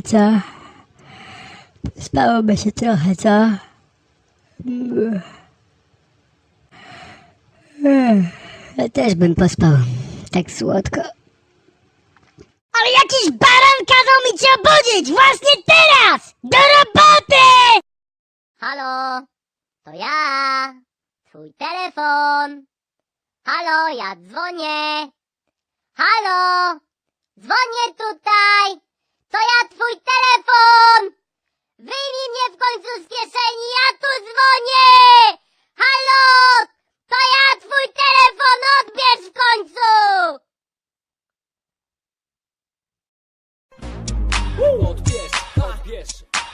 co? Spałoby się trochę, co? Ja też bym pospał. Tak słodko. Ale jakiś baran kazał mi cię obudzić! Właśnie teraz! Do roboty! Halo, to ja. Twój telefon. Halo, ja dzwonię. Halo, dzwonię tutaj.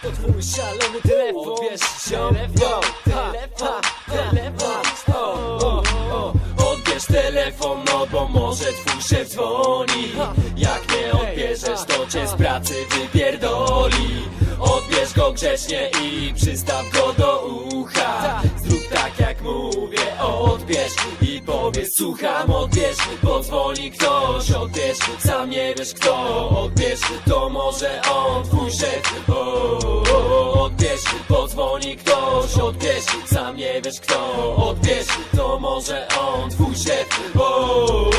To twój szalony telefon. Odbierz telefon, telefon, telefon. O, o, o. Odbierz telefon, no bo może twój szef dzwoni. Jak nie odbierzesz, to cię z pracy wypierdoli. Odbierz go grzecznie i przystaw go do ucha. Zrób tak jak mówię, odbierz i powiedz Słucham, odbierz, bo dzwoni ktoś Odbierz, sam nie wiesz kto Odbierz, to może on, twój szef o, o, Odbierz, bo dzwoni ktoś Odbierz, sam nie wiesz kto Odbierz, to może on, twój szef. O, o, o.